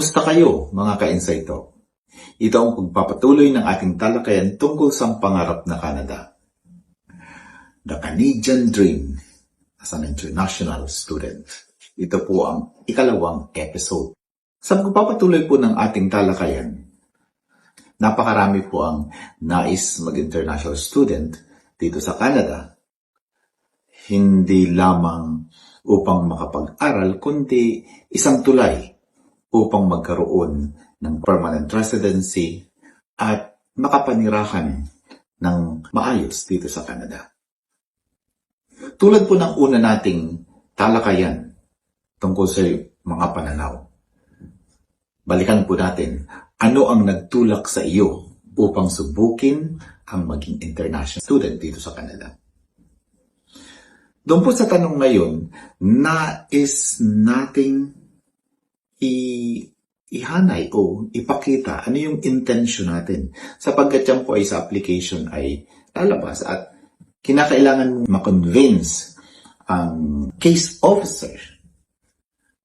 Kumusta kayo mga ka-insight talk? Ito ang pagpapatuloy ng ating talakayan tungkol sa pangarap na Canada. The Canadian Dream as an international student. Ito po ang ikalawang episode. Sa pagpapatuloy po ng ating talakayan, napakarami po ang nais mag-international student dito sa Canada. Hindi lamang upang makapag-aral, kundi isang tulay upang magkaroon ng permanent residency at makapanirahan ng maayos dito sa Canada. Tulad po ng una nating talakayan tungkol sa mga pananaw. Balikan po natin, ano ang nagtulak sa iyo upang subukin ang maging international student dito sa Canada? Doon po sa tanong ngayon, nais nating i ihanay o ipakita ano yung intention natin. Sapagkat yan po ay sa application ay lalabas at kinakailangan mong makonvince ang case officer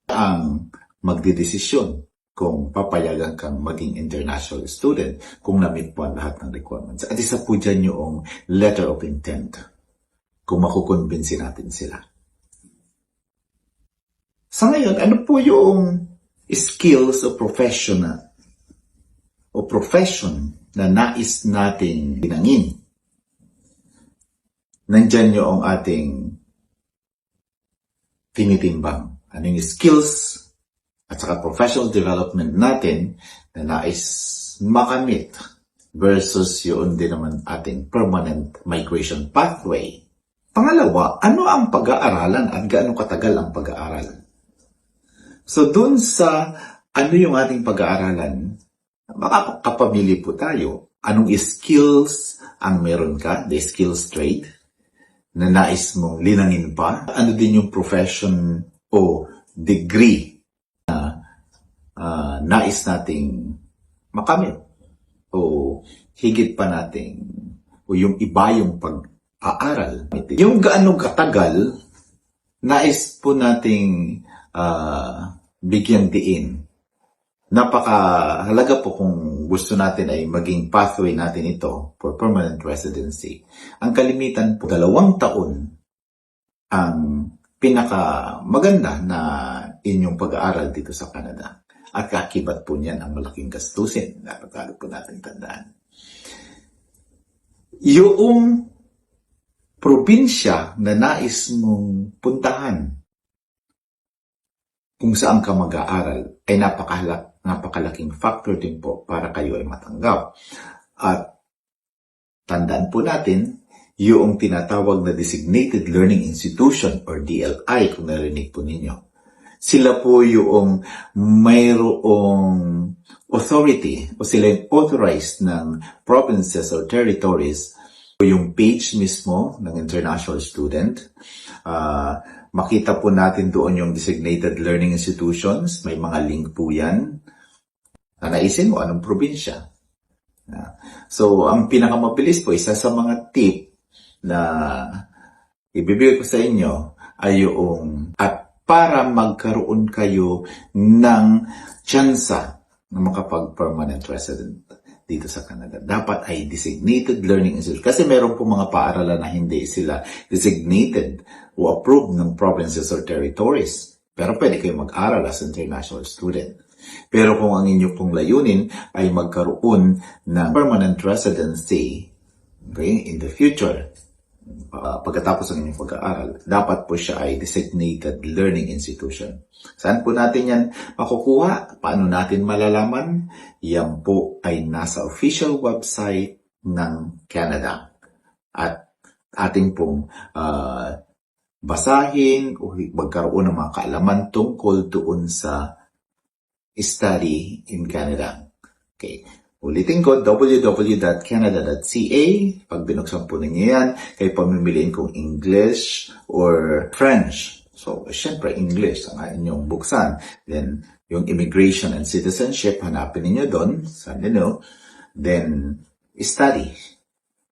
ang magdidesisyon kung papayagan kang maging international student kung na-meet po ang lahat ng requirements. At isa po dyan yung letter of intent kung makukonvince natin sila. Sa ngayon, ano po yung skills o profession na o profession na nais nating binangin. Nandyan yung ating tinitimbang. Ano yung skills at saka professional development natin na nais makamit versus yun din naman ating permanent migration pathway. Pangalawa, ano ang pag-aaralan at gaano katagal ang pag-aaral? So dun sa ano yung ating pag-aaralan, makakapamili po tayo. Anong skills ang meron ka, the skills trait, na nais mong linangin pa. Ano din yung profession o degree na uh, nais nating makamit. O higit pa nating, o yung iba yung pag-aaral. Yung gaano katagal, nais po nating uh, bigyang diin. Napakahalaga po kung gusto natin ay maging pathway natin ito for permanent residency. Ang kalimitan po, dalawang taon ang pinaka maganda na inyong pag-aaral dito sa Canada. At kakibat po niyan ang malaking gastusin. Dapat po natin tandaan. Yung probinsya na nais mong puntahan kung saan ka mag-aaral ay napakahalak, napakalaking factor din po para kayo ay matanggap. At tandaan po natin, yung tinatawag na Designated Learning Institution or DLI kung narinig po ninyo. Sila po yung mayroong authority o sila yung authorized ng provinces or territories yung page mismo ng international student. Uh, Makita po natin doon yung designated learning institutions. May mga link po yan. Nanaisin mo anong probinsya. So, ang pinakamabilis po, isa sa mga tip na ibibigay ko sa inyo ay yung at para magkaroon kayo ng tsansa na makapag-permanent resident dito sa Canada. Dapat ay designated learning institution. Kasi meron po mga paaralan na hindi sila designated o approved ng provinces or territories. Pero pwede kayo mag-aral as international student. Pero kung ang inyo pong layunin ay magkaroon ng permanent residency okay, in the future, uh, pagkatapos ng inyong pag-aaral, dapat po siya ay designated learning institution. Saan po natin yan makukuha? Paano natin malalaman? Yan po ay nasa official website ng Canada. At ating pong uh, basahin o magkaroon ng mga kaalaman tungkol doon sa study in Canada. Okay. Ulitin ko, www.canada.ca. Pag binuksan po ninyo yan, kayo pamimiliin kung English or French. So, syempre, English ang inyong buksan. Then, yung immigration and citizenship, hanapin ninyo doon, sa know. Then, study.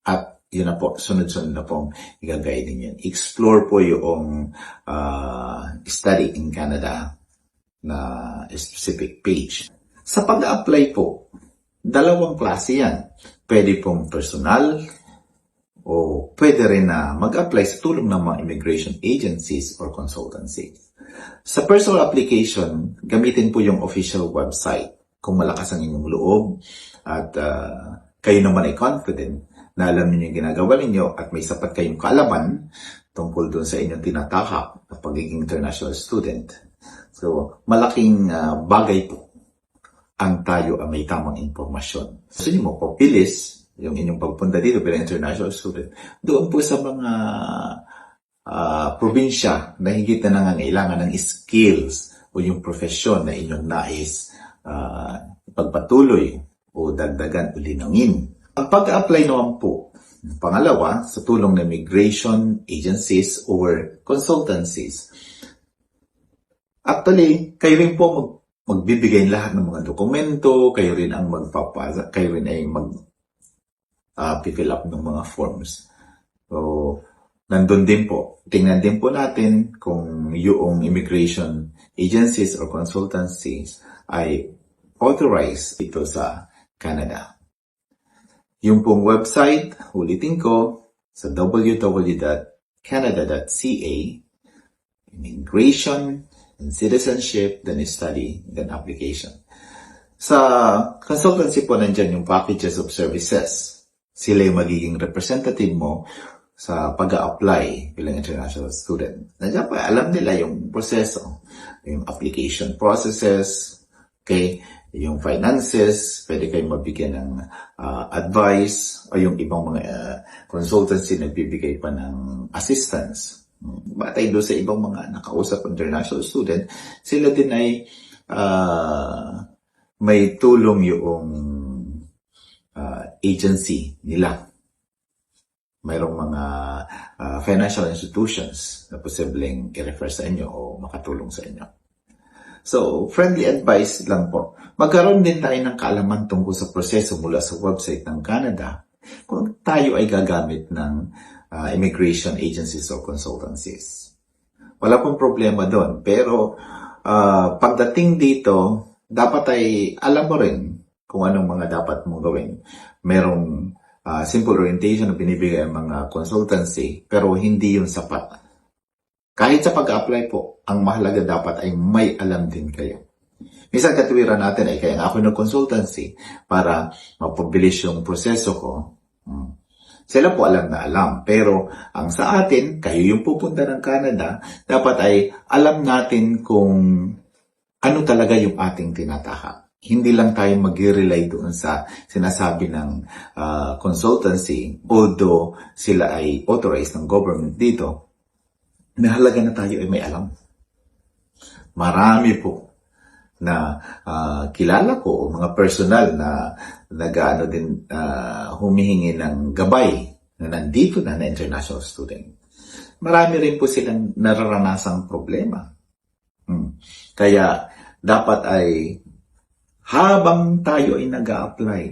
At yun na po, sunod-sunod na pong igagay ninyo. Explore po yung uh, study in Canada na specific page. Sa pag-apply po, dalawang klase yan. Pwede pong personal o pwede rin na mag-apply sa tulong ng mga immigration agencies or consultancies. Sa personal application, gamitin po yung official website kung malakas ang inyong loob at ah, kayo naman ay confident na alam niyo yung ginagawa ninyo at may sapat kayong kaalaman tungkol doon sa inyong tinatahak na pagiging international student. So, malaking ah, bagay po ang tayo ay may tamang impormasyon. Gusto niyo mo po, bilis yung inyong pagpunta dito bilang international student. Doon po sa mga ah, probinsya na higit na nangangailangan ng skills o yung profesyon na inyong nais ah, pagpatuloy o dagdagan o linangin. Ang pag-apply naman po, pangalawa, sa tulong ng migration agencies or consultancies, Actually, kayo rin po mag, magbibigay lahat ng mga dokumento, kayo rin ang magpapasa, kayo rin ay mag uh, fill up ng mga forms. So, nandun din po. Tingnan din po natin kung yung immigration agencies or consultancies ay authorized dito sa Canada. Yung pong website, ulitin ko, sa www.canada.ca, immigration and citizenship, then study, then application. Sa consultancy po nandyan yung packages of services. Sila yung magiging representative mo sa pag apply bilang international student. Nandiyan pa, alam nila yung proseso, yung application processes, okay, yung finances, pwede kayong mabigyan ng ah, advice o yung ibang mga ah, consultancy nagbibigay pa ng assistance. Batay doon sa ibang mga nakausap international student, sila din ay ah, may tulong yung ah, agency nila. Mayroong mga ah, financial institutions na posibleng i-refer sa inyo o makatulong sa inyo. So, friendly advice lang po. Magkaroon din tayo ng kaalaman tungkol sa proseso mula sa website ng Canada kung tayo ay gagamit ng ah, immigration agencies or consultancies. Wala pong problema doon. Pero ah, pagdating dito, dapat ay alam mo rin kung anong mga dapat mong gawin. Merong ah, simple orientation na binibigay ang mga consultancy, pero hindi yun sapat. Kahit sa pag-apply po, ang mahalaga dapat ay may alam din kayo. Minsan katuwiran natin ay kaya ako ng consultancy para mapabilis yung proseso ko. Hmm. Sila po alam na alam. Pero ang sa atin, kayo yung pupunta ng Canada, dapat ay alam natin kung ano talaga yung ating tinatahak. Hindi lang tayo mag-rely doon sa sinasabi ng ah, consultancy, although sila ay authorized ng government dito, mahalaga na tayo ay may alam. Marami po na ah, kilala ko, mga personal na nag-ano din ah, humihingi ng gabay na nandito na na international student. Marami rin po silang nararanasang problema. Hmm. Kaya dapat ay habang tayo ay nag apply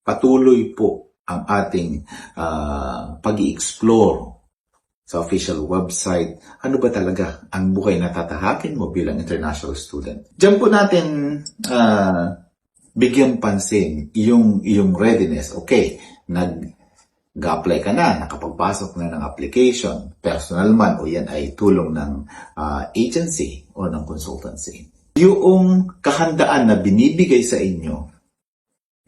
patuloy po ang ating ah, pag-i-explore sa official website, ano ba talaga ang buhay na tatahakin mo bilang international student. Diyan po natin ah, bigyan pansin yung, yung readiness. Okay, nag apply ka na, nakapagpasok na ng application, personal man o yan ay tulong ng ah, agency o ng consultancy. Yung kahandaan na binibigay sa inyo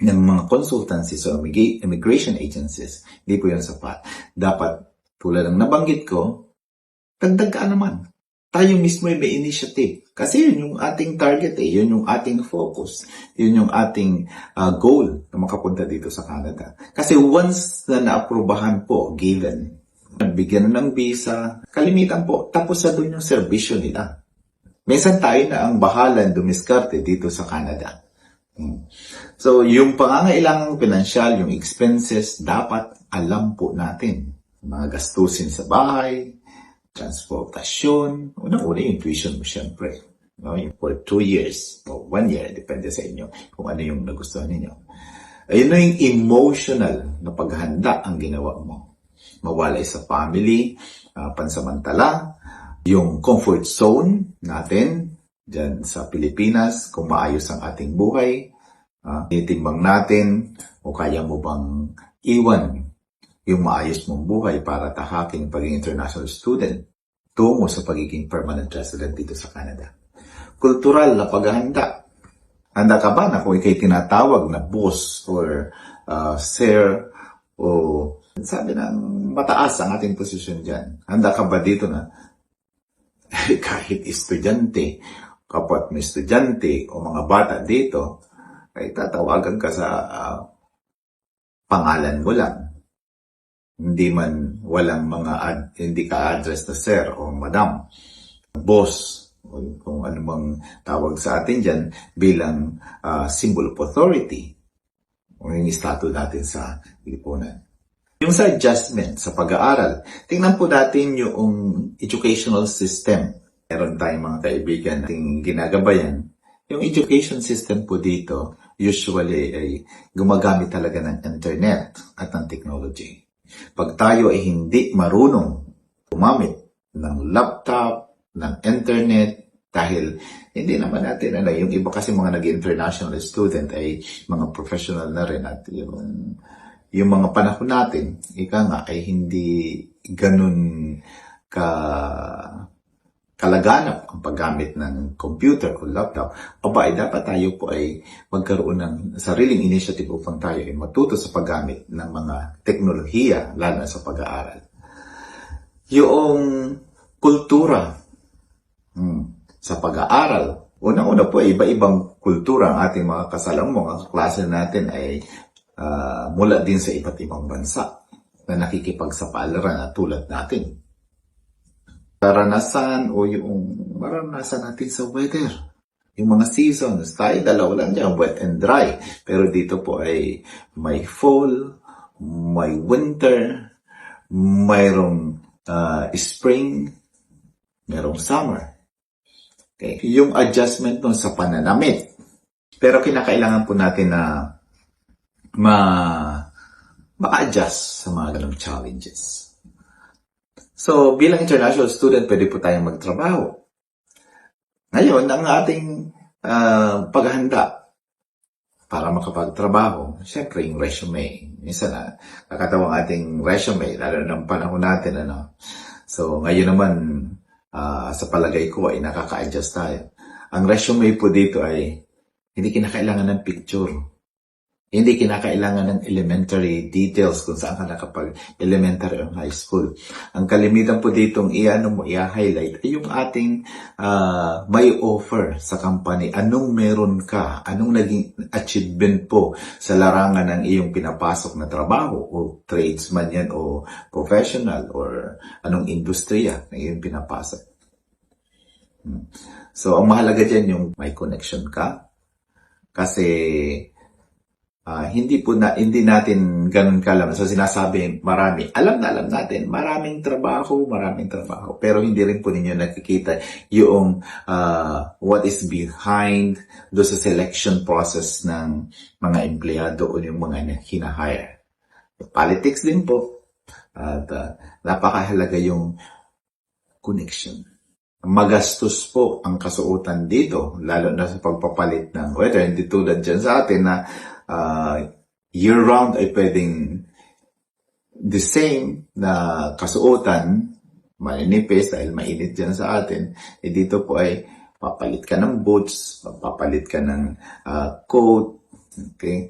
ng mga consultancies o immigra- immigration agencies, hindi po yan sapat. Dapat tulad ng nabanggit ko, dagdag ka naman. Tayo mismo ay may initiative. Kasi yun yung ating target eh. Yun yung ating focus. Yun yung ating ah, goal na makapunta dito sa Canada. Kasi once na naaprubahan po, given, nagbigyan na ng visa, kalimitan po, tapos sa doon yung serbisyo nila. Minsan tayo na ang bahalan dumiskarte dito sa Canada. Hmm. So, yung pangangailangang pinansyal, yung expenses, dapat alam po natin mga gastusin sa bahay, transportasyon, unang-una yung tuition mo syempre. No? For two years o one year, depende sa inyo kung ano yung nagustuhan ninyo. Ayun na yung emotional na paghanda ang ginawa mo. Mawalay sa family, ah, pansamantala, yung comfort zone natin, dyan sa Pilipinas, kung maayos ang ating buhay, uh, titimbang natin, o kaya mo bang iwan yung maayos mong buhay para tahaking pagiging international student tungo sa pagiging permanent resident dito sa Canada. Kultural na paghahanda. Handa ka ba na kung ikay tinatawag na boss or uh, sir o sabi ng mataas ang ating posisyon dyan. Handa ka ba dito na kahit estudyante, kapat may estudyante o mga bata dito, ay tatawagan ka sa ah, pangalan mo lang. Hindi man walang mga ad, hindi ka address na sir o madam, boss, o kung ano mang tawag sa atin dyan bilang ah, symbol of authority o yung statue natin sa lipunan. Yung sa adjustment sa pag-aaral, tingnan po natin yung educational system. Meron tayong mga kaibigan nating ginagabayan. Yung education system po dito, usually ay gumagamit talaga ng internet at ng technology. Pag tayo ay hindi marunong gumamit ng laptop, ng internet, dahil hindi naman natin, ano, yung iba kasi mga nag-international student ay mga professional na rin at yung yung mga panahon natin, ika nga, ay hindi ganun ka kalaganap ang paggamit ng computer o laptop, aba ay dapat tayo po ay magkaroon ng sariling initiative upang tayo ay matuto sa paggamit ng mga teknolohiya, lalo na sa pag-aaral. Yung kultura hmm, sa pag-aaral, unang-una po iba-ibang kultura ang ating mga kasalamong, ang klase natin ay ah, mula din sa iba't ibang bansa na nakikipagsapalaran at tulad natin. Karanasan o yung maranasan natin sa weather. Yung mga seasons, tayo dalawa lang dyan, wet and dry. Pero dito po ay may fall, may winter, mayroong ah, spring, mayroong summer. Okay. Yung adjustment nun sa pananamit. Pero kinakailangan po natin na ma maka-adjust sa mga ganong challenges. So, bilang international student, pwede po tayong magtrabaho. Ngayon, ang ating ah, paghahanda para makapagtrabaho, syempre yung resume. Minsan na, kakatawa ang ating resume, lalo ng panahon natin, ano. So, ngayon naman, ah, sa palagay ko ay nakaka-adjust tayo. Ang resume po dito ay hindi kinakailangan ng picture. Hindi kinakailangan ng elementary details kung saan ka nakapag-elementary o high school. Ang kalimitan po ditong i-ano mo, i-highlight ay yung ating ah, may offer sa company. Anong meron ka? Anong naging achievement po sa larangan ng iyong pinapasok na trabaho o tradesman yan o professional or anong industriya na iyong pinapasok. Hmm. So, ang mahalaga dyan yung may connection ka. Kasi Ah, hindi po na hindi natin ganun kalam. So sinasabi marami. Alam na alam natin, maraming trabaho, maraming trabaho. Pero hindi rin po ninyo nakikita yung ah, what is behind do sa selection process ng mga empleyado o yung mga hinahire. Politics din po. At ah, napakahalaga yung connection. Magastos po ang kasuotan dito, lalo na sa pagpapalit ng weather. Hindi tulad dyan sa atin na uh, year-round ay pwedeng the same na kasuotan, maninipis dahil mainit dyan sa atin, eh dito po ay papalit ka ng boots, papalit ka ng ah, coat, okay?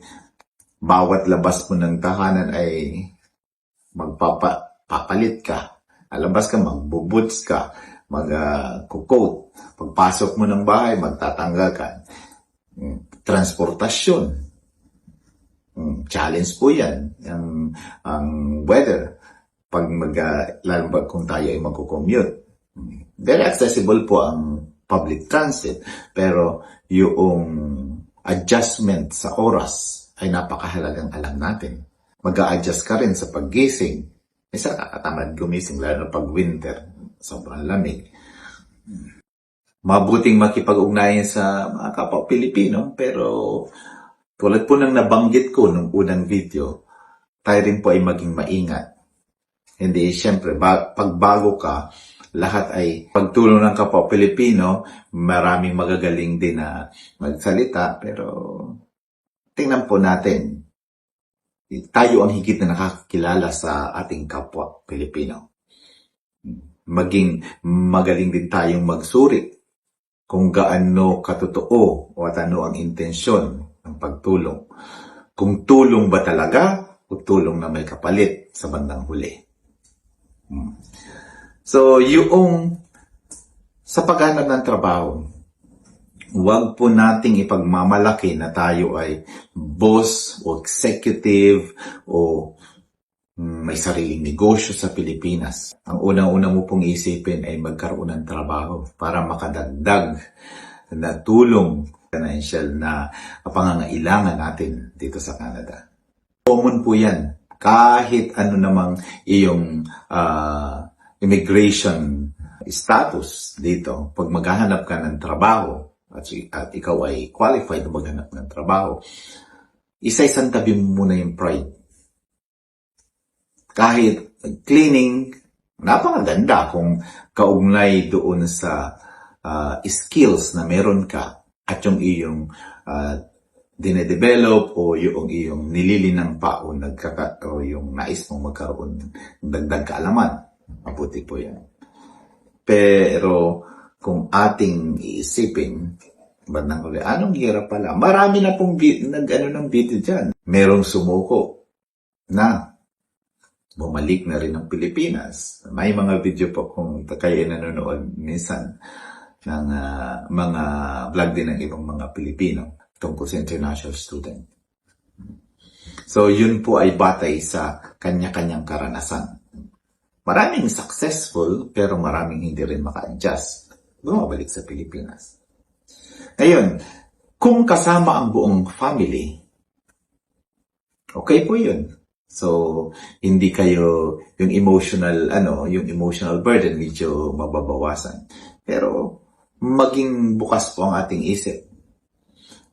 Bawat labas mo ng tahanan ay magpapalit ka. Alabas ka, magbuboots ka, mag-coat. Pagpasok mo ng bahay, magtatanggal ka. Mm, Transportasyon, Challenge po yan, ang, ang weather, pag mag, ba kung tayo ay magko-commute. Mm, Very accessible po ang public transit, pero yung adjustment sa oras ay napakahalagang alam natin. mag adjust ka rin sa paggising. Isa nakakatamad gumising, lalo na pag winter, sobrang lamig. Mabuting makipag-ugnayan sa mga kapwa Pilipino, pero tulad po ng nabanggit ko nung unang video, tayo rin po ay maging maingat. Hindi, syempre, ba- pag bago ka, lahat ay pagtulong ng kapwa Pilipino, maraming magagaling din na magsalita, pero tingnan po natin, tayo ang higit na nakakilala sa ating kapwa Pilipino. Maging magaling din tayong magsuri kung gaano katotoo o ano ang intensyon ng pagtulong. Kung tulong ba talaga o tulong na may kapalit sa bandang huli. Hmm. So, yung sa paghanap ng trabaho, huwag po nating ipagmamalaki na tayo ay boss o executive o mm, may sariling negosyo sa Pilipinas. Ang unang-una mo pong isipin ay magkaroon ng trabaho para makadagdag na tulong financial na pangangailangan natin dito sa Canada. Common po yan. Kahit ano namang iyong ah, immigration status dito, pag maghahanap ka ng trabaho at, at ikaw ay qualified na maghanap ng trabaho, isa-isang tabi mo muna yung pride. Kahit cleaning, napakaganda kung kaugnay doon sa ah, skills na meron ka at yung iyong ah, dinedevelop o yung iyong nililinang pa o, nagkaka, o yung nais mong magkaroon ng dagdag kaalaman. Mabuti po yan. Pero kung ating iisipin, bandang huli, anong hirap pala? Marami na pong vi- nag, ano, ng video dyan. Merong sumuko na bumalik na rin ng Pilipinas. May mga video po kung kayo nanonood minsan ng ah, mga vlog din ng ibang mga Pilipino tungkol sa international student. So, yun po ay batay sa kanya-kanyang karanasan. Maraming successful, pero maraming hindi rin maka-adjust. Bumabalik sa Pilipinas. Ngayon, kung kasama ang buong family, okay po yun. So, hindi kayo, yung emotional, ano, yung emotional burden, medyo mababawasan. Pero, maging bukas po ang ating isip.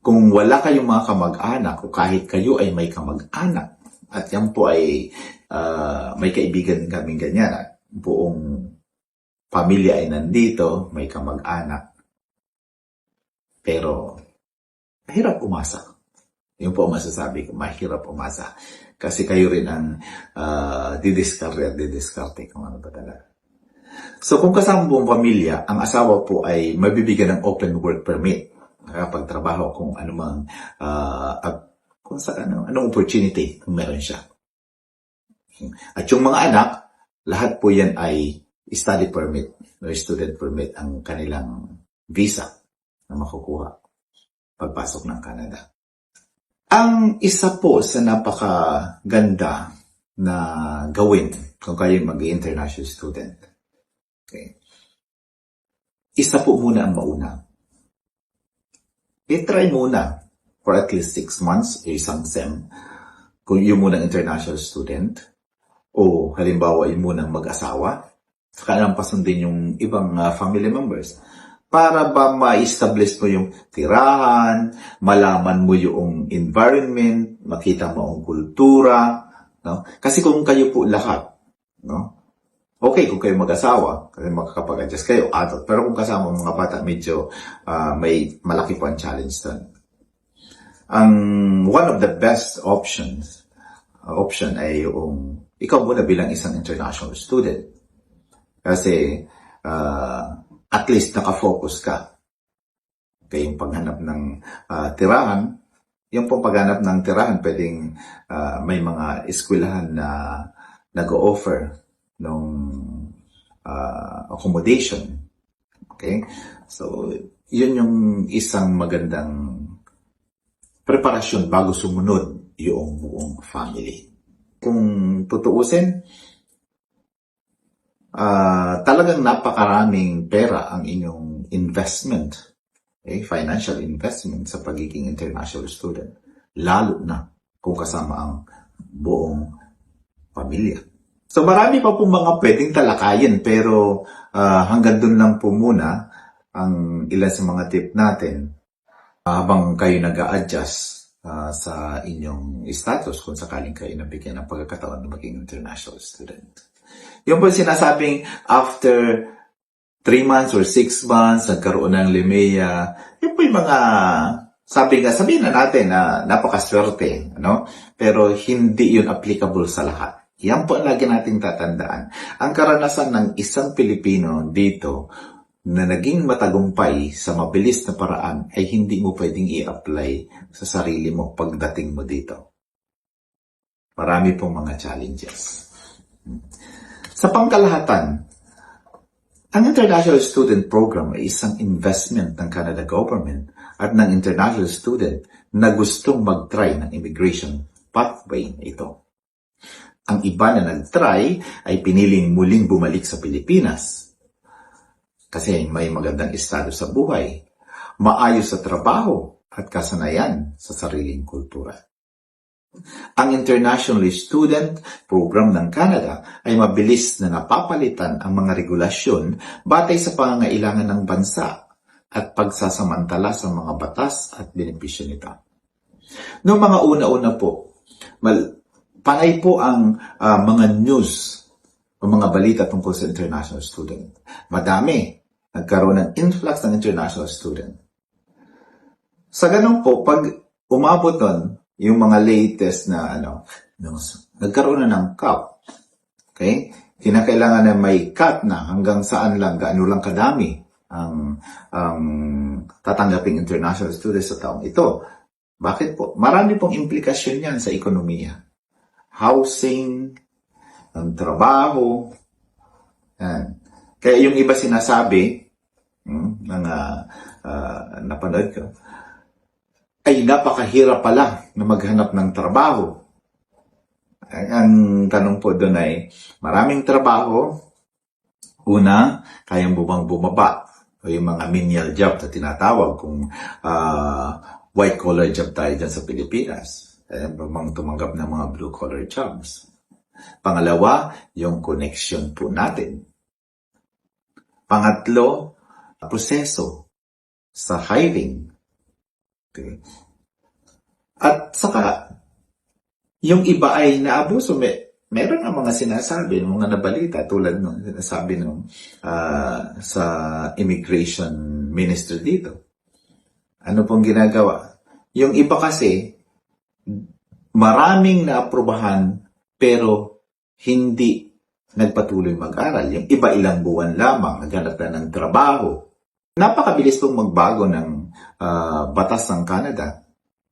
Kung wala kayong mga kamag-anak, o kahit kayo ay may kamag-anak, at yan po ay ah, may kaibigan kaming ganyan, at buong pamilya ay nandito, may kamag-anak. Pero, mahirap umasa. Yun po ang masasabi ko, mahirap umasa. Kasi kayo rin ang uh, didiskarte at didiskarte kung ano ba talaga. So kung kasama buong pamilya, ang asawa po ay mabibigyan ng open work permit kapag trabaho kung anumang ah, ag- kung sa ano, anong opportunity kung meron siya. At yung mga anak, lahat po yan ay study permit or student permit ang kanilang visa na makukuha pagpasok ng Canada. Ang isa po sa napakaganda na gawin kung kayo mag-international student. Okay. Isa po muna ang mauna. I-try muna for at least six months, isang SEM, kung yung munang international student, o halimbawa yung munang mag-asawa, saka lang pasundin yung ibang ah, family members para ba ma-establish mo yung tirahan, malaman mo yung environment, makita mo ang kultura, no? Kasi kung kayo po lahat, no? Okay kung kayo mag-asawa, kasi makakapag-adjust kayo, adult. Pero kung kasama ang mga bata, medyo ah, may malaki po ang challenge doon. Ang one of the best options, uh, option ay yung ikaw muna bilang isang international student. Kasi ah, at least nakafocus ka. Kaya yung paghanap ng ah, tirahan, yung pong paghanap ng tirahan, pwedeng ah, may mga eskwelahan na nag-offer ng ah, accommodation. Okay? So, yun yung isang magandang preparasyon bago sumunod yung buong family. Kung tutuusin, ah talagang napakaraming pera ang inyong investment, okay, financial investment sa pagiging international student. Lalo na kung kasama ang buong pamilya. So marami pa pong mga pwedeng talakayin pero ah, hanggang doon lang po muna ang ilan sa mga tip natin ah, habang kayo nag adjust sa inyong status kung sakaling kayo nabigyan ng pagkakataon na maging international student. Yung po sinasabing after three months or six months, nagkaroon ng Limea. Yun po yung mga, sabi nga, sabihin na natin na napakaswerte, ano? Pero hindi yun applicable sa lahat. Yan po lagi nating tatandaan. Ang karanasan ng isang Pilipino dito na naging matagumpay sa mabilis na paraan ay hindi mo pwedeng i-apply sa sarili mo pagdating mo dito. Marami pong mga challenges. Sa pangkalahatan, ang International Student Program ay isang investment ng Canada Government at ng international student na gustong mag-try ng immigration pathway na ito. Ang iba na nag-try ay piniling muling bumalik sa Pilipinas kasi may magandang estado sa buhay, maayos sa trabaho at kasanayan sa sariling kultura. Ang International Student Program ng Canada ay mabilis na napapalitan ang mga regulasyon batay sa pangangailangan ng bansa at pagsasamantala sa mga batas at benepisyo nito. Noong mga una-una po, mal- panay po ang ah, mga news o mga balita tungkol sa international student. Madami. Nagkaroon ng influx ng international student. Sa ganun po, pag umabot nun, yung mga latest na ano, news, nagkaroon na ng cap. Okay? Kinakailangan na may cut na hanggang saan lang, gaano lang kadami ang, ang tatanggaping international students sa taong ito. Bakit po? Marami pong implikasyon yan sa ekonomiya. Housing, ang trabaho, yan. Kaya yung iba sinasabi, hmm, mga ah, napanood ko, ay napakahirap pala na maghanap ng trabaho. Ang, ang tanong po doon ay, maraming trabaho, una, kayang bumang bumaba o yung mga menial job na tinatawag kung ah, white-collar job tayo dyan sa Pilipinas. Kaya bumang tumanggap ng mga blue-collar jobs. Pangalawa, yung connection po natin. Pangatlo, proseso sa hiring. Okay. At saka, yung iba ay naabuso. May, meron ang mga sinasabi, mga nabalita tulad ng sinasabi ng ah, sa immigration minister dito. Ano pong ginagawa? Yung iba kasi, maraming naaprubahan pero hindi nagpatuloy mag-aral. Yung iba ilang buwan lamang, naghanap na ng trabaho. Napakabilis pong magbago ng ah, batas ng Canada.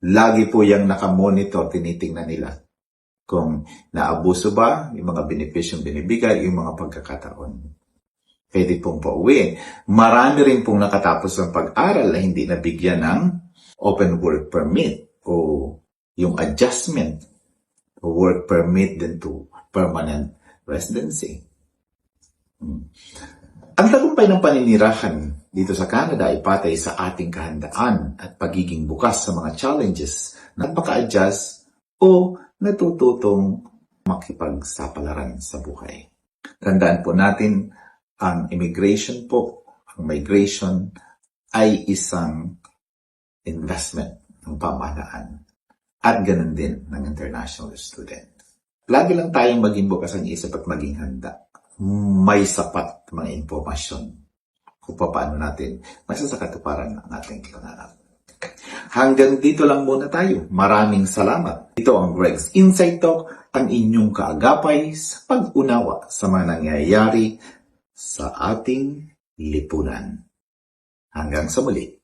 Lagi po yung nakamonitor, tinitingnan nila kung naabuso ba yung mga benepisyong binibigay, yung mga pagkakataon. Pwede pong pauwi. Marami rin pong nakatapos ng pag-aral na hindi nabigyan ng open work permit o yung adjustment work permit din to permanent residency. Hmm. Ang tagumpay ng paninirahan dito sa Canada ay patay sa ating kahandaan at pagiging bukas sa mga challenges na pagka-adjust o natututong makipagsapalaran sa buhay. Tandaan po natin, ang immigration po, ang migration ay isang investment ng pamahalaan at ganun din ng international student. Lagi lang tayong maging bukas ang isip at maging handa. May sapat mga impormasyon kung paano natin masasakatuparan ang ating pangarap. Hanggang dito lang muna tayo. Maraming salamat. Ito ang Greg's Insight Talk, ang inyong kaagapay sa pag-unawa sa mga nangyayari sa ating lipunan. Hanggang sa muli.